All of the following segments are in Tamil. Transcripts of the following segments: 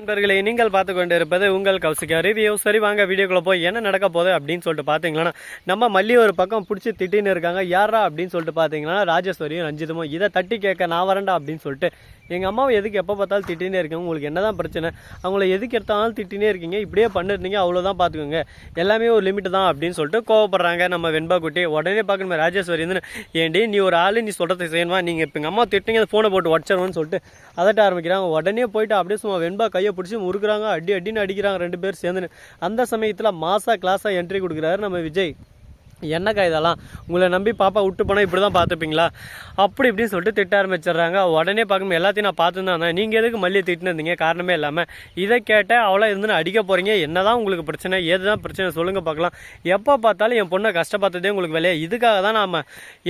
நண்பர்களே நீங்கள் பார்த்து கொண்டு இருப்பது உங்கள் கௌசிகா ரிவ்யூ. சரி வாங்க வீடியோக்குள்ள போய் என்ன நடக்க போகுது அப்படின்னு சொல்லிட்டு பார்த்தீங்கன்னா நம்ம மல்லி ஒரு பக்கம் பிடிச்சி திட்டின்னு இருக்காங்க. யாரா அப்படின்னு சொல்லிட்டு பார்த்தீங்கன்னா ராஜேஸ்வரியும் ரஞ்சிதமும் இதை தட்டி கேட்க நான் வரேன்டா அப்படின்னு சொல்லிட்டு எங்கள் அம்மாவை எதுக்கு எப்போ பார்த்தாலும் திட்டினே இருக்கீங்க? உங்களுக்கு என்ன தான் பிரச்சனை? அவங்கள எதுக்கு எடுத்தாலும் திட்டினே இருக்கீங்க? இப்படியே பண்ணிருந்தீங்க அவ்வளோதான் பார்த்துக்கோங்க. எல்லாமே ஒரு லிமிட் தான் அப்படின்னு சொல்லிட்டு கோவப்படுறாங்க நம்ம வெண்பா குட்டி. உடனே பார்க்கணும் ராஜேஸ்வரி வந்து ஏண்டி நீ ஒரு ஆள் நீ சொல்கிறத செய்யணுமா? நீங்கள் இப்போ எங்கள் அம்மா திட்டிங்க ஃபோனை போட்டு உடச்சிடணும்னு சொல்லிட்டு அதட்ட ஆரம்பிக்கிறாங்க. உடனே போயிட்டு அப்படியே சும்மா வெண்பா கையை பிடிச்சி முறுக்குறாங்க அடி அடின்னு அடிக்கிறாங்க ரெண்டு பேர் சேர்ந்துன்னு. அந்த சமயத்தில் மாசா கிளாஸாக என்ட்ரி கொடுக்குறாரு நம்ம விஜய். என்னக்கா இதெல்லாம்? உங்களை நம்பி பாப்பா விட்டு போனால் இப்படி தான் பார்த்துப்பீங்களா? அப்படி இப்படின்னு சொல்லிட்டு திட்ட ஆரம்பிச்சிடுறாங்க. உடனே பார்க்கும் எல்லாத்தையும் நான் பார்த்துருந்தேன் நீங்கள் எதுக்கு மல்லியை திட்டின்னு இருந்தீங்க? காரணமே இல்லாமல் இதை கேட்டேன் அவளை இருந்து அடிக்க போகிறீங்க என்ன தான் உங்களுக்கு பிரச்சனை? ஏதுதான் பிரச்சனை? சொல்லுங்கள் பார்க்கலாம். எப்போ பார்த்தாலும் என் பொண்ணை கஷ்டப்படுத்ததே உங்களுக்கு வேலையா? இதுக்காக தான் நாம்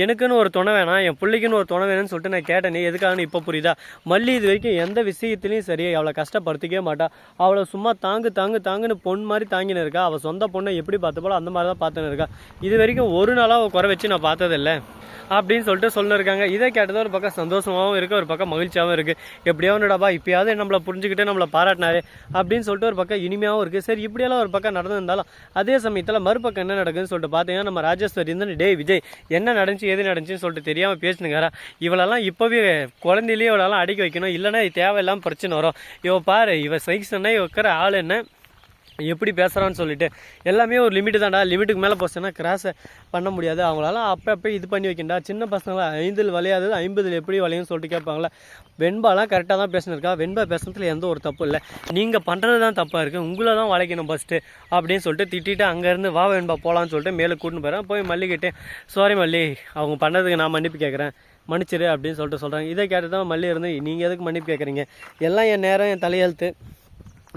எனக்குன்னு ஒரு துணை வேணாம் என் பிள்ளைக்குன்னு ஒரு துணை வேணும்னு சொல்லிட்டு நான் கேட்டேனே. எதுக்காகன்னு இப்போ புரியுதா? மல்லி இது வரைக்கும் எந்த விஷயத்துலையும் சரி அவளை கஷ்டப்படுத்திக்கவே மாட்டா. அவளை சும்மா தாங்கு தாங்கு தாங்குன்னு பொண்ணு மாதிரி தாங்கின்னு இருக்கா? அவள் சொந்த பொண்ணை எப்படி பார்த்துப்போல அந்த மாதிரி தான் பார்த்துன்னு இருக்கா. இது வரைக்கும் ஒரு நாளாக அவள் குறை வச்சு நான் பார்த்ததில்ல அப்படின்னு சொல்லிட்டு சொல்லிருக்காங்க. இதை கேட்டது ஒரு பக்கம் சந்தோஷமாகவும் இருக்குது ஒரு பக்கம் மகிழ்ச்சியாகவும் இருக்குது எப்படியோ ஒன்றுடாப்பா இப்பயாவது நம்மளை புரிஞ்சுக்கிட்டு நம்மளை பாராட்டினாரு அப்படின்னு சொல்லிட்டு ஒரு பக்கம் இனிமையாகவும் இருக்குது சரி இப்படியெல்லாம் ஒரு பக்கம் நடந்திருந்தாலும் அதே சமயத்தில் மறுபக்கம் என்ன நடக்குதுன்னு சொல்லிட்டு பார்த்தீங்கன்னா நம்ம ராஜேஸ்வரி இருந்து டே விஜய் என்ன நடந்துச்சு எது நடந்துச்சுன்னு சொல்லிட்டு தெரியாமல் பேசினுங்கிறா இவளெல்லாம் இப்போவே குழந்தையிலேயே இவளெல்லாம் அடக்கி வைக்கணும். இல்லைன்னா இது தேவையில்லாமல் பிரச்சனை வரும். இவ பாரு இவ சைஸ் என்ன இவக்கிற ஆள் என்ன? எப்படி பேசுகிறான்னு சொல்லிட்டு எல்லாமே ஒரு லிமிட்டு தான்டா. லிமிட்டுக்கு மேலே போச்சுன்னா கிராஸை பண்ண முடியாது. அவங்களால அப்போ அப்போ இது பண்ணி வைக்கண்டா சின்ன பசங்களா ஐந்தில் விளையாதது ஐம்பதில் எப்படி விளையும்னு சொல்லிட்டு கேட்பாங்களா வெண்பாலாம் கரெக்டாக தான் பேசினிருக்கா. வெண்பா பேசுனதுல எந்த ஒரு தப்பு இல்லை. நீங்கள் பண்ணுறது தான் தப்பாக இருக்குது உங்களை தான் வளைக்கணும் ஃபஸ்ட்டு அப்படின்னு சொல்லிட்டு திட்டிட்டு அங்கேருந்து வா வெண்பா போகலான்னு சொல்லிட்டு மேலே கூட்டின்னு போகிறேன் போய் மல்லிக்கிட்டே சாரி மல்லி அவங்க பண்ணதுக்கு நான் மன்னிப்பு கேட்குறேன். மன்னிச்சிரு அப்படின்னு சொல்லிட்டு சொல்கிறாங்க இதை கேட்டு தான் மல்லி இருந்து நீங்கள் எதுக்கு மன்னிப்பு கேட்குறீங்க? எல்லாம் என் நேரம் என் தலையெழுத்து.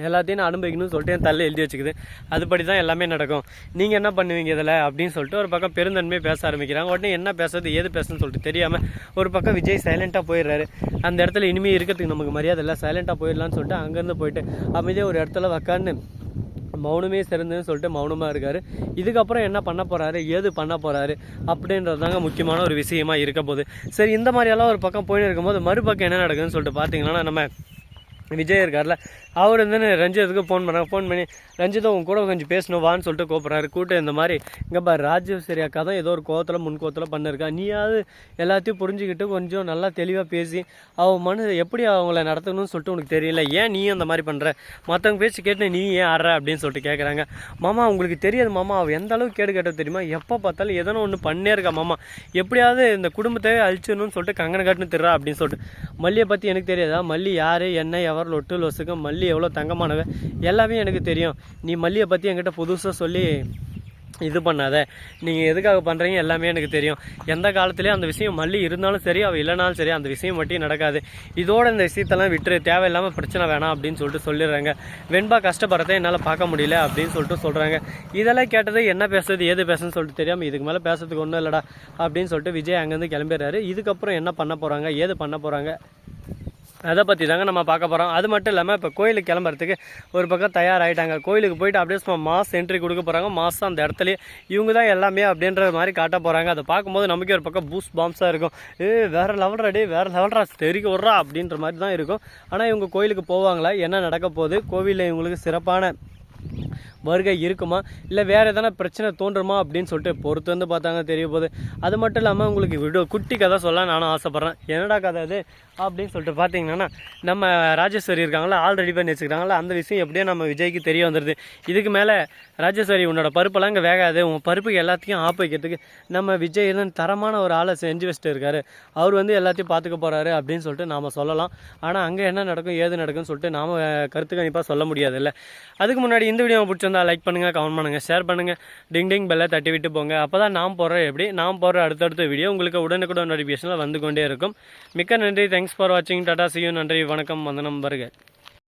எல்லாத்தையும் நான் அனுபவிக்கணும்னு சொல்லிட்டு என் தள்ள எழுதி வச்சுக்குது. அதுபடி தான் எல்லாமே நடக்கும். நீங்கள் என்ன பண்ணுவீங்க இதில் அப்படின்னு சொல்லிட்டு ஒரு பக்கம் பெருந்தன்மையை பேச ஆரம்பிக்கிறாங்க. உடனே என்ன பேசுறது ஏது பேசுன்னு சொல்லிட்டு தெரியாமல் ஒரு பக்கம் விஜய் சைலண்ட்டாக போயிடுறாரு. அந்த இடத்துல இனிமேல் இருக்கிறதுக்கு நமக்கு மரியாதை இல்லை. சைலண்ட்டாக போயிடலான்னு சொல்லிட்டு அங்கேருந்து போயிட்டு அமைதியாக ஒரு இடத்துல உக்காந்து மௌனமே சிறந்ததுன்னு சொல்லிட்டு மௌனமாக இருக்கார். இதுக்கப்புறம் என்ன பண்ண போகிறாரு ஏது பண்ண போகிறாரு அப்படின்றது தாங்க முக்கியமான ஒரு விஷயமா இருக்க போகுது. சரி இந்த மாதிரியெல்லாம் ஒரு பக்கம் போயின்னு இருக்கும்போது மறுபக்கம் என்ன நடக்குதுன்னு சொல்லிட்டு பார்த்தீங்கன்னா நம்ம விஜய் இருக்கார்ல அவர் வந்து ரஞ்சித்துக்கு ஃபோன் பண்ணாங்க ஃபோன் பண்ணி ரஞ்சிதம் உன் கூட கொஞ்சம் பேசணும் வான்னு சொல்லிட்டு கூப்பிட்றாரு. கூட்டம் இந்த மாதிரி இங்கே பாரு ராஜேஸ்வரி அக்கா தான் ஏதோ ஒரு கோவத்தில் முன் கோவத்தில் பண்ணிருக்கா. நீயாவது எல்லாத்தையும் புரிஞ்சுக்கிட்டு கொஞ்சம் நல்லா தெளிவாக பேசி அவன் மனு எப்படி அவங்கள நடத்தணும்னு சொல்லிட்டு உனக்கு தெரியல. ஏன் நீயும் அந்த மாதிரி பண்ணுற மற்றவங்க பேச்சு கேட்டு நீ ஏன் ஆடுற அப்படின்னு சொல்லிட்டு கேட்குறாங்க மாமா உங்களுக்கு தெரியாது மாமா அவள் எந்த அளவுக்கு கேடு கேட்ட தெரியுமா? எப்போ பார்த்தாலும் எதனா ஒன்று பண்ணே இருக்கா மாமா. எப்படியாவது இந்த குடும்பத்தை அழிச்சிடணும்னு சொல்லிட்டு கங்கனை கட்டுன்னு திருறா அப்படின்னு சொல்லிட்டு. மல்லியை பற்றி எனக்கு தெரியாதா? மல்லி யார் என்ன எவர் லொட்டு லொசுக்கு மல்லி எவ்வளோ தங்கமானவ எல்லாமே எனக்கு தெரியும். நீ மல்லியை பற்றி என்கிட்ட புதுசாக சொல்லி இது பண்ணாத. நீங்கள் எதுக்காக பண்ணுறீங்க எல்லாமே எனக்கு தெரியும். எந்த காலத்துலேயும் அந்த விஷயம் மல்லி இருந்தாலும் சரி அவள் இல்லைனாலும் சரி அந்த விஷயம் மட்டும் நடக்காது. இதோட இந்த விஷயத்தெல்லாம் விட்டுரு. தேவையில்லாமல் பிரச்சனை வேணாம் அப்படின்னு சொல்லிட்டு சொல்லிடுறாங்க. வெண்பா கஷ்டப்படுறதை என்னால் பார்க்க முடியல அப்படின்னு சொல்லிட்டு சொல்கிறாங்க இதெல்லாம் கேட்டது என்ன பேசுறது ஏது பேசுன்னு சொல்லிட்டு தெரியாமல் இதுக்கு மேலே பேசுறதுக்கு ஒன்றும் இல்லைடா அப்படின்னு சொல்லிட்டு விஜய் அங்கேருந்து கிளம்பிடுறாரு. இதுக்கப்புறம் என்ன பண்ண போகிறாங்க ஏது பண்ண போகிறாங்க அதை பற்றி தாங்க நம்ம பார்க்க போகிறோம் அது மட்டும் இல்லாமல் இப்போ கோயிலுக்கு கிளம்புறதுக்கு ஒரு பக்கம் தயாராகிட்டாங்க கோயிலுக்கு போயிட்டு அப்படியே சும்மா மாஸ் என்ட்ரி கொடுக்க போகிறாங்க மாதம் அந்த இடத்துலையே இவங்க தான் எல்லாமே அப்படின்ற மாதிரி காட்ட போகிறாங்க அதை பார்க்கும்போது நமக்கே ஒரு பக்கம் பூஸ் பாம்ஸாக இருக்கும். ஏ வேறு லெவல்ரா டே வேறு லெவல்ரா தெரிக்க விட்றா அப்படின்ற மாதிரி தான் இருக்கும். ஆனால் இவங்க கோயிலுக்கு போவாங்களா? என்ன நடக்க போகுது? கோவிலில் இவங்களுக்கு சிறப்பான வருகை இருக்குமா? இல்லை வேறு எதனா பிரச்சனை தோன்றுமா அப்படின்னு சொல்லிட்டு பொறுத்து வந்து பார்த்தாங்க தெரிய போகுது. அது மட்டும் இல்லாமல் உங்களுக்கு விடோ குட்டி கதை சொல்ல நானும் ஆசைப்பட்றேன். என்னடா கதை அது? அப்படின்னு சொல்லிட்டு பார்த்தீங்கன்னா நம்ம ராஜேஸ்வரி இருக்காங்களா ஆல்ரெடி பண்ணி வச்சுக்கிறாங்களா அந்த விஷயம் எப்படியோ நம்ம விஜய்க்கு தெரிய வந்துடுது இதுக்கு மேலே ராஜேஸ்வரி உன்னோட பருப்பெல்லாம் இங்கே வேகாது. உன் பருப்புக்கு எல்லாத்தையும் ஆப்பிக்கிறதுக்கு நம்ம விஜய் தரமான ஒரு ஆளை செஞ்சு வச்சுட்டு இருக்காரு. அவர் வந்து எல்லாத்தையும் பார்த்துக்க போகிறாரு அப்படின்னு சொல்லிட்டு நாம் சொல்லலாம். ஆனால் அங்கே என்ன நடக்கும் ஏது நடக்கும்னு சொல்லிட்டு நாம் கருத்து கணிப்பாக சொல்ல முடியாதுல்ல. அதுக்கு முன்னாடி இந்த வீடியோ பிடிச்சிருந்தா லைக் பண்ணுங்கள் கமெண்ட் பண்ணுங்கள் ஷேர் பண்ணுங்கள் டிங் டிங் பெல்லை தட்டி விட்டு போங்க. அப்போ தான் நாம் போடுற எப்படி? நாம் போடுற அடுத்தடுத்த வீடியோ உங்களுக்கு உடனுக்குடன் நோட்டிஃபிகேஷனில் வந்து கொண்டே இருக்கும். மிக்க நன்றி. தேங்க்ஸ் ஃபார் வாட்சிங் டாடா சியூ நன்றி. வணக்கம். வந்தனம் வருக.